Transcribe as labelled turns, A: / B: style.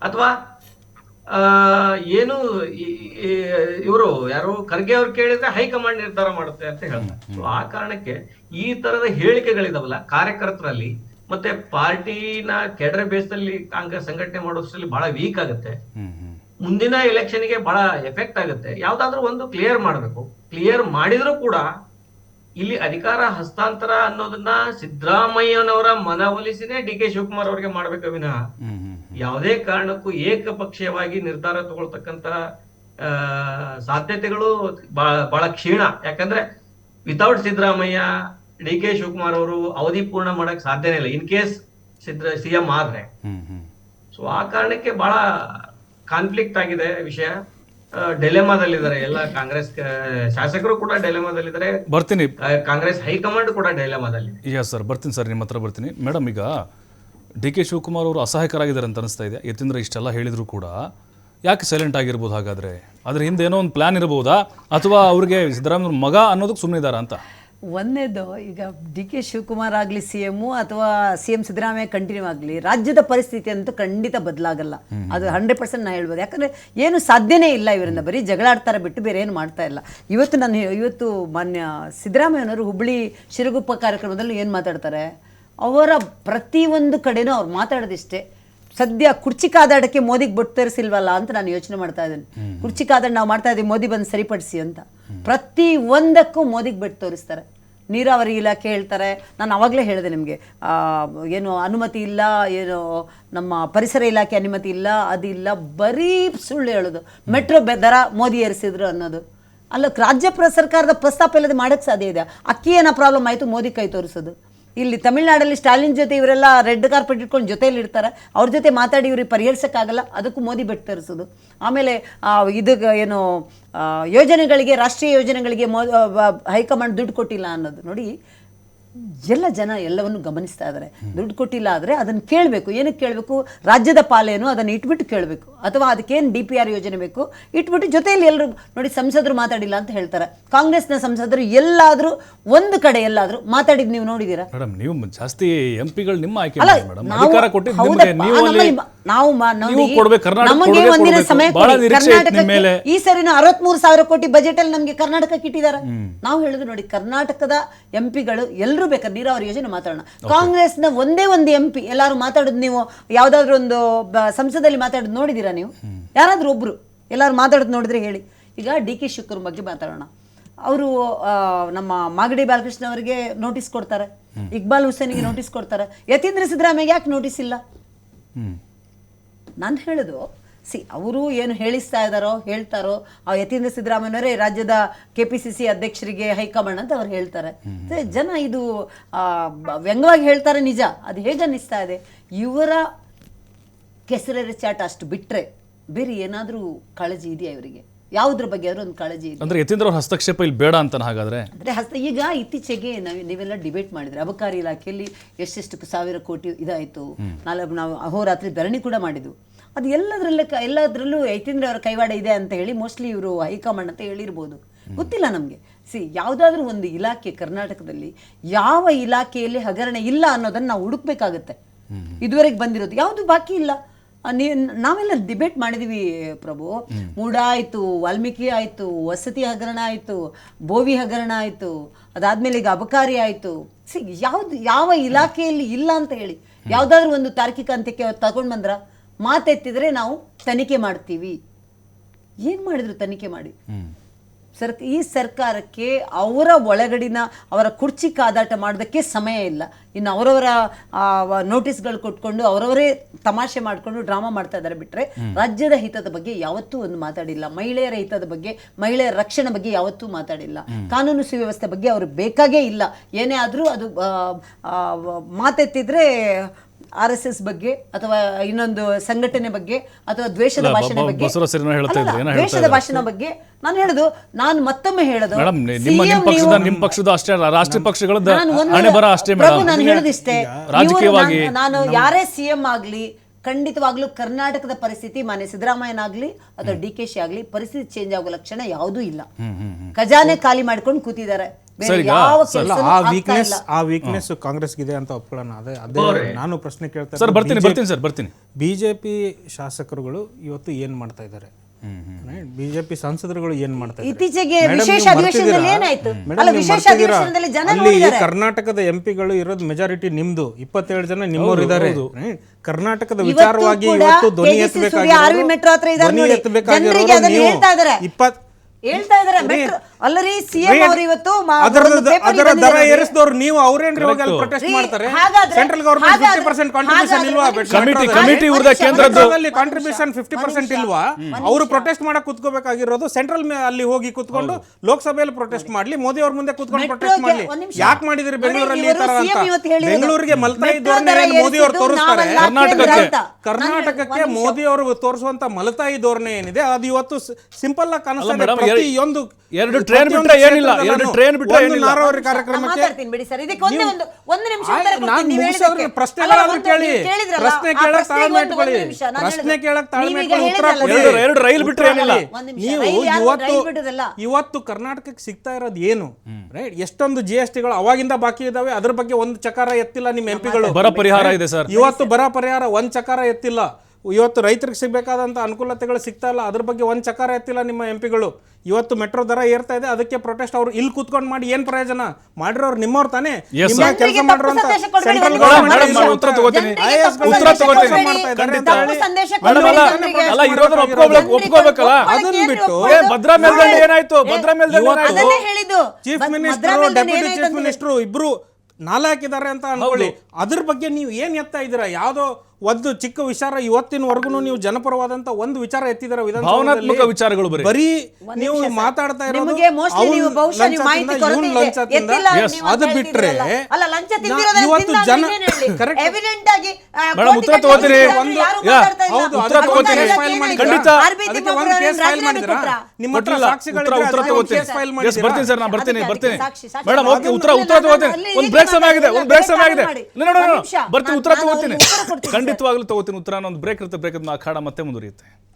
A: ಅಥವಾ ಆ, ಏನು ಇವರು ಯಾರು ಖರ್ಗೆ ಅವ್ರು ಕೇಳಿದ್ರೆ ಹೈಕಮಾಂಡ್ ನಿರ್ಧಾರ ಮಾಡುತ್ತೆ ಅಂತ ಹೇಳ್ತಾರೆ. ಆ ಕಾರಣಕ್ಕೆ ಈ ತರದ ಹೇಳಿಕೆಗಳಿದಾವಲ್ಲ ಕಾರ್ಯಕರ್ತರಲ್ಲಿ ಮತ್ತೆ ಪಾರ್ಟಿನ ಕೆಡರೆ ಬೇಸ್ದಲ್ಲಿ ಕಾಂಗ್ರೆಸ್ ಸಂಘಟನೆ ಮಾಡೋದ್ರಲ್ಲಿ ಬಹಳ ವೀಕ್ ಆಗುತ್ತೆ. ಮುಂದಿನ ಎಲೆಕ್ಷನ್ಗೆ ಬಹಳ ಎಫೆಕ್ಟ್ ಆಗುತ್ತೆ. ಯಾವ್ದಾದ್ರು ಒಂದು ಕ್ಲಿಯರ್ ಮಾಡಬೇಕು. ಕ್ಲಿಯರ್ ಮಾಡಿದ್ರು ಕೂಡ ಇಲ್ಲಿ ಅಧಿಕಾರ ಹಸ್ತಾಂತರ ಅನ್ನೋದನ್ನ ಸಿದ್ದರಾಮಯ್ಯನವರ ಮನವೊಲಿಸಿನೇ ಡಿ ಕೆ ಶಿವಕುಮಾರ್ ಅವರಿಗೆ ಮಾಡ್ಬೇಕು ವಿನಃ ಯಾವುದೇ ಕಾರಣಕ್ಕೂ ಏಕಪಕ್ಷೀಯವಾಗಿ ನಿರ್ಧಾರ ತಗೊಳ್ತಕ್ಕಂತ ಆ, ಸಾಧ್ಯತೆಗಳು ಬಹಳ ಕ್ಷೀಣ. ಯಾಕಂದ್ರೆ without Siddaramaiah D K Shivakumar ಅವರು ಅವಧಿ ಪೂರ್ಣ ಮಾಡಕ್ ಸಾಧ್ಯನೇ ಇಲ್ಲ. ಇನ್ ಕೇಸ್ ಸಿದ್ರ ಸಿಎಂ ಆದ್ರೆ. ಸೊ ಆ ಕಾರಣಕ್ಕೆ ಬಹಳ ಕಾನ್ಫ್ಲಿಕ್ಟ್ ಆಗಿದೆ ವಿಷಯ. ಡೆಲೆಮಾದಲ್ಲಿದ್ದಾರೆ. ಎಲ್ಲ ಕಾಂಗ್ರೆಸ್ ಶಾಸಕರು ಕೂಡ ಡೆಲೆಮಾದಲ್ಲಿದ್ದಾರೆ.
B: ಬರ್ತೀನಿ.
A: ಕಾಂಗ್ರೆಸ್ ಹೈಕಮಾಂಡ್ ಕೂಡ ಡೆಲೆಮಾದಲ್ಲಿ
B: ಯಾ ಸರ್ ಬರ್ತೀನಿ ಸರ್ ನಿಮ್ಮ ಹತ್ರ ಬರ್ತೀನಿ. ಮೇಡಮ್ ಈಗ ಡಿ ಕೆ ಶಿವಕುಮಾರ್ ಅವರು ಅಸಹಾಯಕರಾಗಿದ್ದಾರೆ ಅಂತ ಅನಿಸ್ತಾ ಇದೆ. ಯತೀಂದ್ರ ಇಷ್ಟೆಲ್ಲ ಹೇಳಿದ್ರು ಕೂಡ. ಯಾಕೆ ಸೈಲೆಂಟ್ ಆಗಿರ್ಬೋದು ಹಾಗಾದ್ರೆ? ಅದ್ರ ಹಿಂದೆ ಏನೋ ಒಂದು ಪ್ಲಾನ್ ಇರಬಹುದಾ? ಅಥವಾ ಅವ್ರಿಗೆ ಸಿದ್ದರಾಮಯ್ಯ ಮಗ ಅನ್ನೋದಕ್ಕೆ ಸುಮ್ಮನಿದಾರ ಅಂತ?
C: ಒಂದನೇದು ಈಗ ಡಿ ಕೆ ಶಿವಕುಮಾರ್ ಆಗಲಿ ಸಿ ಎಮ್ಮು ಅಥವಾ ಸಿ ಎಂ ಸಿದ್ದರಾಮಯ್ಯ ಕಂಟಿನ್ಯೂ ಆಗಲಿ ರಾಜ್ಯದ ಪರಿಸ್ಥಿತಿ ಅಂತೂ ಖಂಡಿತ ಬದಲಾಗಲ್ಲ. ಅದು ಹಂಡ್ರೆಡ್ ಪರ್ಸೆಂಟ್ ನಾನು ಹೇಳ್ಬೋದು. ಯಾಕಂದರೆ ಏನು ಸಾಧ್ಯನೇ ಇಲ್ಲ ಇವರಿಂದ. ಬರೀ ಜಗಳಾಡ್ತಾರೆ ಬಿಟ್ಟು ಬೇರೆ ಏನು ಮಾಡ್ತಾ ಇಲ್ಲ. ಇವತ್ತು ನಾನು ಇವತ್ತು ಮಾನ್ಯ ಸಿದ್ದರಾಮಯ್ಯನವರು ಹುಬ್ಬಳ್ಳಿ ಶಿರಗುಪ್ಪ ಕಾರ್ಯಕ್ರಮದಲ್ಲಿ ಏನು ಮಾತಾಡ್ತಾರೆ? ಅವರ ಪ್ರತಿಯೊಂದು ಕಡೆನೂ ಅವ್ರು ಮಾತಾಡೋದಿಷ್ಟೇ. ಸದ್ಯ ಕುರ್ಚಿ ಕಾದಾಡಕ್ಕೆ ಮೋದಿಗೆ ಬೊಟ್ಟು ತರಿಸಿಲ್ವಲ್ಲ ಅಂತ ನಾನು ಯೋಚನೆ ಮಾಡ್ತಾ ಇದ್ದೀನಿ. ಕುರ್ಚಿ ಕಾದಾಡ ನಾವು ಮಾಡ್ತಾ ಇದ್ದೀವಿ ಮೋದಿ ಬಂದು ಸರಿಪಡಿಸಿ ಅಂತ. ಪ್ರತಿ ಒಂದಕ್ಕೂ ಮೋದಿಗೆ ಬೆಟ್ಟು ತೋರಿಸ್ತಾರೆ. ನೀರಾವರಿ ಇಲಾಖೆ ಹೇಳ್ತಾರೆ. ನಾನು ಅವಾಗಲೇ ಹೇಳಿದೆ ನಿಮಗೆ ಏನು ಅನುಮತಿ ಇಲ್ಲ ಏನು ನಮ್ಮ ಪರಿಸರ ಇಲಾಖೆ ಅನುಮತಿ ಇಲ್ಲ ಅದಿಲ್ಲ ಬರೀ ಸುಳ್ಳು ಹೇಳೋದು. ಮೆಟ್ರೋ ಬೆ- ದರ ಮೋದಿ ಏರಿಸಿದ್ರು ಅನ್ನೋದು. ಅಲ್ಲ ರಾಜ್ಯ ಸರ್ಕಾರದ ಪ್ರಸ್ತಾಪ ಇಲ್ಲದೆ ಮಾಡೋಕ್ಕೆ ಸಾಧ್ಯ ಇದೆ. ಅಕ್ಕಿ ಏನೋ ಪ್ರಾಬ್ಲಮ್ ಆಯಿತು ಮೋದಿ ಕೈ ತೋರಿಸೋದು. ಇಲ್ಲಿ ತಮಿಳ್ನಾಡಲ್ಲಿ ಸ್ಟಾಲಿನ್ ಜೊತೆ ಇವರೆಲ್ಲ ರೆಡ್ ಕಾರ್ಪೆಟ್ ಇಟ್ಕೊಂಡು ಜೊತೆಯಲ್ಲಿ ಇರ್ತಾರೆ. ಅವ್ರ ಜೊತೆ ಮಾತಾಡಿ ಇವ್ರಿಗೆ ಪರಿಹರಿಸೋಕ್ಕಾಗಲ್ಲ, ಅದಕ್ಕೂ ಮೋದಿ ಬೆಟ್ಟು ತರಿಸೋದು. ಆಮೇಲೆ ಇದು ಏನು ಯೋಜನೆಗಳಿಗೆ, ರಾಷ್ಟ್ರೀಯ ಯೋಜನೆಗಳಿಗೆ ಮೋ ಹೈಕಮಾಂಡ್ ದುಡ್ಡು ಕೊಟ್ಟಿಲ್ಲ ಅನ್ನೋದು ನೋಡಿ ಎಲ್ಲ ಜನ ಎಲ್ಲವನ್ನು ಗಮನಿಸ್ತಾ ಇದ್ದಾರೆ ದುಡ್ಡು ಕೊಟ್ಟಿಲ್ಲ ಆದರೆ ಅದನ್ನು ಕೇಳಬೇಕು. ಏನಕ್ಕೆ ಕೇಳಬೇಕು? ರಾಜ್ಯದ ಪಾಲೇನು ಅದನ್ನು ಇಟ್ಬಿಟ್ಟು ಕೇಳಬೇಕು. ಅಥವಾ ಅದಕ್ಕೇನು ಡಿ ಪಿ ಆರ್ ಯೋಜನೆ ಬೇಕು? ಇಟ್ಬಿಟ್ಟು ಜೊತೆಯಲ್ಲಿ ಎಲ್ಲರೂ ನೋಡಿ ಸಂಸದರು ಮಾತಾಡಿಲ್ಲ ಅಂತ ಹೇಳ್ತಾರೆ. ಕಾಂಗ್ರೆಸ್ನ ಸಂಸದರು ಎಲ್ಲಾದರೂ ಒಂದು ಕಡೆ ಎಲ್ಲಾದರೂ ಮಾತಾಡಿದ್ದು ನೀವು ನೋಡಿದ್ದೀರಾ
B: ಮೇಡಮ್ ನೀವು ಜಾಸ್ತಿ ಎಂ ಪಿಗಳು ನಿಮ್ಮ ಆಯ್ಕೆ
C: ನಾವು
B: ಕೊಡ್ಬೇಕು, ಕರ್ನಾಟಕ
C: ನಮಗೆ ಒಂದಿನ ಸಮಯ. ಕರ್ನಾಟಕಕ್ಕೆ ಈ ಸರಿ ಅರವತ್ಮೂರು ಸಾವಿರ ಕೋಟಿ ಬಜೆಟ್ ಅಲ್ಲಿ ನಮಗೆ ಕರ್ನಾಟಕಕ್ಕೆ ಇಟ್ಟಿದ್ದಾರೆ ನಾವು ಹೇಳುದು ನೋಡಿ ಕರ್ನಾಟಕದ ಎಂಪಿಗಳು ಎಲ್ಲರೂ ಬೇಕಾದ್ರೆ ನೀರಾವರಿ ಯೋಜನೆ ಮಾತಾಡೋಣ. ಕಾಂಗ್ರೆಸ್ನ ಒಂದೇ ಒಂದು ಎಂಪಿ ಎಲ್ಲಾರು ಮಾತಾಡೋದು ನೀವು ಯಾವ್ದಾದ್ರು ಒಂದು ಸಂಸದಲ್ಲಿ ಮಾತಾಡೋದು ನೋಡಿದ್ದೀರಾ ನೀವು? ಯಾರಾದ್ರೂ ಒಬ್ರು ಎಲ್ಲರೂ ಮಾತಾಡೋದು ನೋಡಿದ್ರೆ ಹೇಳಿ. ಈಗ ಡಿ ಕೆ ಶುಕ್ರ ಬಗ್ಗೆ ಮಾತಾಡೋಣ. ಅವರು ನಮ್ಮ ಮಾಗಡಿ ಬಾಲಕೃಷ್ಣ ಅವರಿಗೆ ನೋಟಿಸ್ ಕೊಡ್ತಾರೆ. ಇಕ್ಬಾಲ್ ಹುಸೇನಿಗೆ ನೋಟಿಸ್ ಕೊಡ್ತಾರೆ. ಯತೀಂದ್ರ ಸಿದ್ದರಾಮಯ್ಯ ಯಾಕೆ ನೋಟಿಸ್ ಇಲ್ಲ? ನಾನು ಹೇಳೋದು ಸಿ ಅವರು ಏನು ಹೇಳಿಸ್ತಾ ಇದ್ದಾರೋ ಹೇಳ್ತಾರೋ ಆ ಯತೀಂದ್ರ ಸಿದ್ದರಾಮಯ್ಯವರೇ ರಾಜ್ಯದ ಕೆ ಪಿ ಸಿ ಸಿ ಅಧ್ಯಕ್ಷರಿಗೆ ಹೈಕಮಾಂಡ್ ಅಂತ ಅವ್ರು ಹೇಳ್ತಾರೆ. ಜನ ಇದು ವ್ಯಂಗ್ಯವಾಗಿ ಹೇಳ್ತಾರೆ ನಿಜ. ಅದು ಹೇಗೆ ಅನ್ನಿಸ್ತಾ ಇದೆ? ಇವರ ಕೆಸರೆರೆ ಚಾಟ ಅಷ್ಟು ಬಿಟ್ಟರೆ ಬೇರೆ ಏನಾದರೂ ಕಾಳಜಿ ಇದೆಯಾ ಇವರಿಗೆ? ಯಾವುದ್ರ ಬಗ್ಗೆ ಆದ್ರೂ ಒಂದು ಕಾಳಜಿ ಇದೆ
B: ಅಂದ್ರೆ ಯತೀಂದ್ರ ಅವ್ರ ಹಸ್ತಕ್ಷೇಪ ಇಲ್ಲಿ ಬೇಡ ಅಂತ ಹಾಗಾದ್ರೆ?
C: ಅಂದ್ರೆ ಹಸ್ತ ಈಗ ಇತ್ತೀಚೆಗೆ ನಾವು ನೀವೆಲ್ಲ ಡಿಬೇಟ್ ಮಾಡಿದ್ರೆ ಅಬಕಾರಿ ಇಲಾಖೆಯಲ್ಲಿ ಎಷ್ಟೆಷ್ಟು ಸಾವಿರ ಕೋಟಿ ಇದಾಯಿತು. ನಾಲ್ಕು ನಾವು ಅಹೋರಾತ್ರಿ ಧರಣಿ ಕೂಡ ಮಾಡಿದ್ವು. ಅದು ಎಲ್ಲದರಲ್ಲೇ ಕ- ಎಲ್ಲದರಲ್ಲೂ ಯತೀಂದ್ರ ಅವರ ಕೈವಾಡ ಇದೆ ಅಂತ ಹೇಳಿ ಮೋಸ್ಟ್ಲಿ ಇವರು ಹೈಕಮಾಂಡ್ ಅಂತ ಹೇಳಿರ್ಬೋದು. ಗೊತ್ತಿಲ್ಲ ನಮಗೆ. ಸಿ ಯಾವುದಾದ್ರೂ ಒಂದು ಇಲಾಖೆ ಕರ್ನಾಟಕದಲ್ಲಿ ಯಾವ ಇಲಾಖೆಯಲ್ಲಿ ಹಗರಣ ಇಲ್ಲ ಅನ್ನೋದನ್ನು ನಾವು ಹುಡುಕ್ಬೇಕಾಗತ್ತೆ. ಇದುವರೆಗೆ ಬಂದಿರೋದು. ಯಾವುದು ಬಾಕಿ ಇಲ್ಲ. ನಾವೆಲ್ಲ ಡಿಬೇಟ್ ಮಾಡಿದೀವಿ ಪ್ರಭು. ಮೂಡ ಆಯಿತು ವಾಲ್ಮೀಕಿ ಆಯಿತು ವಸತಿ ಹಗರಣ ಆಯಿತು ಬೋವಿ ಹಗರಣ ಆಯಿತು ಅದಾದ್ಮೇಲೆ ಈಗ ಅಬಕಾರಿ ಆಯಿತು. ಸಿ ಯಾವ್ದು ಯಾವ ಇಲಾಖೆಯಲ್ಲಿ ಇಲ್ಲ ಅಂತ ಹೇಳಿ. ಯಾವುದಾದ್ರೂ ಒಂದು ತಾರ್ಕಿಕ ಅಂತ್ಯಕ್ಕೆ ಅವ್ರು ತಗೊಂಡು ಬಂದ್ರ ಮಾತೆತ್ತಿದ್ರೆ ನಾವು ತನಿಖೆ ಮಾಡ್ತೀವಿ. ಏನು ಮಾಡಿದ್ರು ತನಿಖೆ ಮಾಡಿ? ಸರ್ಕ ಈ ಸರ್ಕಾರಕ್ಕೆ ಅವರ ಒಳಗಡಿನ ಅವರ ಕುರ್ಚಿ ಕಾದಾಟ ಮಾಡೋದಕ್ಕೆ ಸಮಯ ಇಲ್ಲ. ಇನ್ನು ಅವರವರ ನೋಟಿಸ್ಗಳು ಕೊಟ್ಕೊಂಡು ಅವರವರೇ ತಮಾಷೆ ಮಾಡಿಕೊಂಡು ಡ್ರಾಮಾ ಮಾಡ್ತಾ ಇದ್ದಾರೆ ಬಿಟ್ಟರೆ ರಾಜ್ಯದ ಹಿತದ ಬಗ್ಗೆ ಯಾವತ್ತೂ ಒಂದು ಮಾತಾಡಿಲ್ಲ. ಮಹಿಳೆಯರ ಹಿತದ ಬಗ್ಗೆ ಮಹಿಳೆಯರ ರಕ್ಷಣೆ ಬಗ್ಗೆ ಯಾವತ್ತೂ ಮಾತಾಡಿಲ್ಲ. ಕಾನೂನು ಸುವ್ಯವಸ್ಥೆ ಬಗ್ಗೆ ಅವರು ಬೇಕಾಗೇ ಇಲ್ಲ. ಏನೇ ಆದರೂ ಅದು ಮಾತೆತ್ತಿದ್ರೆ ಆರ್ ಎಸ್ ಎಸ್ ಬಗ್ಗೆ ಅಥವಾ ಇನ್ನೊಂದು ಸಂಘಟನೆ ಬಗ್ಗೆ ಅಥವಾ ದ್ವೇಷದ ಭಾಷಣೆ ಬಗ್ಗೆ ದ್ವೇಷದ ಭಾಷಣ ಬಗ್ಗೆ ನಾನು ಹೇಳುದು ನಾನು ಮತ್ತೊಮ್ಮೆ ಹೇಳೋದು
B: ನಿಮ್ಮ ನಿಮ್ಮ ಪಕ್ಷದ ನಿಮ್ಮ ಪಕ್ಷದ ಅಷ್ಟೇ ಅಲ್ಲ ರಾಷ್ಟ್ರೀಯ ಪಕ್ಷಗಳು
C: ನಾನು ಹೇಳೋದಿಷ್ಟೇ
B: ರಾಜಕೀಯವಾಗಿ
C: ನಾನು ಯಾರೇ ಸಿಎಂ ಆಗ್ಲಿ ಖಂಡಿತವಾಗ್ಲೂ ಕರ್ನಾಟಕದ ಪರಿಸ್ಥಿತಿ ಮಾನ್ಯ ಸಿದ್ದರಾಮಯ್ಯನಾಗ್ಲಿ ಅಥವಾ ಡಿ ಕೆ ಶಿ ಆಗಲಿ ಪರಿಸ್ಥಿತಿ ಚೇಂಜ್ ಆಗೋ ಲಕ್ಷಣ ಯಾವುದೂ ಇಲ್ಲ. ಖಜಾನೆ ಖಾಲಿ ಮಾಡ್ಕೊಂಡು ಕೂತಿದ್ದಾರೆ.
D: ಆ ವೀಕ್ನೆಸ್ ಆ ವೀಕ್ನೆಸ್ ಕಾಂಗ್ರೆಸ್ ಇದೆ ಅಂತ ಒಪ್ಕೊಳ್ಳೋಣ. ಅದೇ ಅದೇ ನಾನು ಪ್ರಶ್ನೆ ಕೇಳ್ತಾ
B: ಸರ್ ಬರ್ತೀನಿ ಬರ್ತೀನಿ ಸರ್ ಬರ್ತೀನಿ.
D: ಬಿಜೆಪಿ ಶಾಸಕರುಗಳು ಇವತ್ತು ಏನ್ ಮಾಡ್ತಾ ಇದ್ದಾರೆ? ಬಿಜೆಪಿ ಸಂಸದರುಗಳು ಏನ್ ಮಾಡ್ತಾರೆ
C: ಇತ್ತೀಚೆಗೆ ವಿಶೇಷ
D: ನೀವು
C: ಅಧಿವೇಶನದಲ್ಲಿ? ಏನಾಯ್ತು? ಅಲ್ಲ,
D: ನೀವು
C: ವಿಶೇಷ? ಅಧಿವೇಶನದಲ್ಲಿ ಜನ ನೋಡಿದ್ದಾರೆ.
D: ಕರ್ನಾಟಕದ ಎಂಪಿಗಳು ಇರೋದು ಮೆಜಾರಿಟಿ ನಿಮ್ದು ಇಪ್ಪತ್ತೇಳು ಜನ ನಿಮ್ಮವ್ರು ಇದ್ದಾರೆ right? ಕರ್ನಾಟಕದ ವಿಚಾರವಾಗಿ ಇವತ್ತು ಧ್ವನಿ
C: ಎತ್ತಬೇಕಾಗಿರೋದು
D: ಧ್ವನಿ
C: ನೋಡಿ. ಜನರಿಗೆ ಅದನ್ನ
D: ನೀವು
C: ಹೇಳ್ತಾ ಇದ್ದಾರೆ.
D: ಇಪ್ಪತ್
C: ಹೇಳ್ತಾ ಇದಾರೆ ಮೆಟ್ರೋ ಅಲ್ಲರಿ ಸಿಎಂ ಅವರು ಇವತ್ತು
D: ಅದರ ಅದರ ದರ ಏರಿಸಿದವರು ನೀವು ಅವ್ರೇನ್ರಿ ಹೋಗಿ ಅಲ್ಲಿ ಪ್ರೊಟೆಸ್ಟ್ ಮಾಡ್ತಾರೆ? Central government fifty percent contribution ಇಲ್ವಾ?
B: ಕಮಿಟಿ ಕಮಿಟಿ ಇವ್ರದ್ದು ಕೇಂದ್ರದ್ದು
D: ಕಾಂಟ್ರಿಬ್ಯೂಷನ್ ಫಿಫ್ಟಿ ಪರ್ಸೆಂಟ್ ಇಲ್ವಾ? ಅವರು ಪ್ರೊಟೆಸ್ಟ್ ಮಾಡಕ್ ಕುತ್ಕೋಬೇಕಾಗಿರೋದು ಸೆಂಟ್ರಲ್ ಅಲ್ಲಿ ಹೋಗಿ ಕುತ್ಕೊಂಡು ಲೋಕಸಭೆಯಲ್ಲಿ ಪ್ರೊಟೆಸ್ಟ್ ಮಾಡ್ಲಿ ಮೋದಿ ಅವ್ರ ಮುಂದೆ ಕುತ್ಕೊಂಡು ಪ್ರೊಟೆಸ್ಟ್ ಮಾಡ್ಲಿ. ಯಾಕೆ ಮಾಡಿದ್ರಿ ಬೆಂಗಳೂರಲ್ಲಿ ಈ ತರ ಅಂತ? ಬೆಂಗಳೂರಿಗೆ
C: ಮಲ್ತಾ
D: ಧೋರಣೆ ಮೋದಿ ಅವರು ತೋರಿಸ್ತಾರೆ.
B: ಕರ್ನಾಟಕಕ್ಕೆ.
D: ಕರ್ನಾಟಕಕ್ಕೆ. ಮೋದಿ ಅವರು ತೋರಿಸುವಂತ ಮಲತಾಯಿ ಧೋರಣೆ ಏನಿದೆ? ಅದು ಇವತ್ತು ಸಿಂಪಲ್ ಆಗಿ ಕಾಣಿಸ್ತಾ ಪ್ರತಿಯೊಂದು
B: ಎರಡು
D: ಟ್ರೈನ್
B: ಬಿಟ್ಟರೆ ಏನಿಲ್ಲ, ಎರಡು ಟ್ರೈನ್ ಬಿಟ್ರೆ ಏನಿಲ್ಲ.
D: ನಾರಾವರಿ ಕಾರ್ಯಕ್ರಮಕ್ಕೆ
C: ಮಾತಾಡ್ತೀನಿ ಬಿಡಿ ಸರ್ ಇದಕ್ಕೆ ಒಂದೇ ಒಂದು ಒಂದು ನಿಮಿಷ ಉತ್ತರ ಕೊಡ್ತೀನಿ,
D: ನಾನು
C: ನೀವು
D: ಮುಗಿಸೋದ್ರೆ
C: ಹೇಳಿದ್ದಕ್ಕೆ.
D: ಪ್ರಶ್ನೆಗಳಾದ್ರೂ
C: ಅಲ್ಲ,
D: ಕೇಳಿ.
C: ಕೇಳಿದ್ರಲ್ಲ,
D: ಪ್ರಶ್ನೆ
C: ಆ
D: ಕೇಳಕ್
C: ಪ್ರಶ್ನೆಗೆ
D: ತಾಳ್ಮೆ
C: ಒಂದು-
D: ಇಟ್ಕೊಳ್ಳಿ.
C: ನಿಮಿಷ, ನಾನು
D: ಪ್ರಶ್ನೆ
C: ಹೇಳೋದು.
D: ಕೇಳಕ್ ತಾಳ್ಮೆ
C: ನೀವೀಗ
D: ಇಟ್ಕೊಳ್ಳಿ, ಉತ್ತರ
C: ಹೇಳಿದ್ರಲ್ಲ,
D: ಕೊಡಿ.
B: ಎರಡು- ಎರಡು ರೈಲ್ ಬಿಟ್ರೆ ಏನಿಲ್ಲ.
C: ಒಂದ್ ನಿಮಿಷ,
D: ನೀವು
C: ರೈಲು ಯಾರು
D: ಇವತ್ತು
C: ಬಿಡೋದಲ್ಲ.
D: ಇವತ್ತು ಕರ್ನಾಟಕಕ್ಕೆ ಸಿಗ್ತಾ ಇರೋದು ಏನು ರೈಟ್ ಎಷ್ಟೊಂದು ಜಿ ಎಸ್ ಟಿಗಳು ಅವಾಗಿಂದ ಬಾಕಿ ಇದಾವೆ ಅದ್ರ ಬಗ್ಗೆ ಒಂದು ಚಕಾರ ಎತ್ತಿಲ್ಲ ನಿಮ್ಮ ಎಂಪಿಗಳು
B: ಬರ ಪರಿಹಾರ ಇದೆ ಸರ್
D: ಇವತ್ತು ಬರ ಪರಿಹಾರ ಒಂದ್ ಚಕಾರ ಎತ್ತಿಲ್ಲ ಇವತ್ತು ರೈತರಿಗೆ ಸಿಗಬೇಕಾದಂತ ಅನುಕೂಲತೆಗಳು ಸಿಗ್ತಾ ಇಲ್ಲ. ಅದ್ರ ಬಗ್ಗೆ ಒಂದು ಚಕಾರ ಎತ್ತಿಲ್ಲ ನಿಮ್ಮ ಎಂಪಿಗಳು ಇವತ್ತು ಮೆಟ್ರೋ ದರ ಏರ್ತಾ ಇದೆ. ಅದಕ್ಕೆ ಪ್ರೊಟೆಸ್ಟ್ ಅವ್ರು ಇಲ್ಲಿ ಕೂತ್ಕೊಂಡು ಮಾಡಿ ಏನು ಪ್ರಯೋಜನ? ಮಾಡಿರೋರು ನಿಮ್ಮವ್ರು ತಾನೇ. ಕೆಲಸ ಅದನ್ನ ಬಿಟ್ಟು.
B: ಭದ್ರಾ ಮೇಲ್ದಂಡೆ ಏನಾಯ್ತು? ಭದ್ರಾ ಮೇಲ್ದಂಡೆ ಏನಾಯ್ತು?
C: ಅದನ್ನೇ ಹೇಳಿದ್ದು.
D: Chief minister deputy chief minister ಇಬ್ರು ನಾಲ ಹಾಕಿದ್ದಾರೆ ಅಂತ ಅನ್ಕೊಳ್ಳಿ. ಅದ್ರ ಬಗ್ಗೆ ನೀವು ಏನ್ ಎತ್ತಾ ಇದ್ದೀರಾ? ಯಾವ್ದೋ ಒಂದು ಚಿಕ್ಕ ವಿಚಾರ ಇವತ್ತಿನವರೆಗೂ ನೀವು ಜನಪರವಾದಂತ ಒಂದು ವಿಚಾರ ಎತ್ತಿದ್ದಾರೆ
B: ಭಾವನಾತ್ಮಕ ವಿಚಾರಗಳು ಬರೀ.
D: ಬರೀ ನೀವು ಮಾತಾಡ್ತಾ ಇರೋದು ಅದು ಬಿಟ್ರೆ
C: ಅಲ್ಲ ಲಂಚ
D: ನಾ- ಇವತ್ತು ಜನ?
C: ಆಗಿ,
B: ಮೇಡಮ್, ಉತ್ತರ ತಗೋತೀರಿ?
D: ಹೌದು,
B: ಉತ್ತರ.
D: Case file?
B: ಖಂಡಿತ.
D: ಅದಕ್ಕೆ ಒಂದು ಕೇಸ್? ನಿಮ್ಮ ಹತ್ರ ಸಾಕ್ಷಿಗಳಿದ್ರೆ
B: ಉತ್ತರ
D: ಮಾಡಿದ್ದೀರಾ?
B: ಬರ್ತೀನಿ ಸರ್ ನಾನು ಬರ್ತೀನಿ ಬರ್ತೀನಿ. ಮೇಡಮ್ ಓಕೆ ಉತ್ತರ ಉತ್ತರ ತಗೋತೀನಿ ಒಂದು ಬ್ರೇಕ್ ಸಮಯ ಆಗಿದೆ ಒಂದು ಬ್ರೇಕ್ ಸಮಯ ಆಗಿದೆ ನೋಡು, ನೋಡು. ಬರ್ತೀನಿ ಉತ್ತರ ತಗೋತೀನಿ
C: ಸರ್.
B: ಖಂಡಿತವಾಗ್ಲೂ ತಗೋತೀನಿ ಉತ್ತರ ಒಂದು ಬ್ರೇಕ್ ಇರುತ್ತೆ ಬ್ರೇಕ್ ಅಖಾಡ ಮತ್ತೆ ಮುಂದುವರಿಯುತ್ತೆ.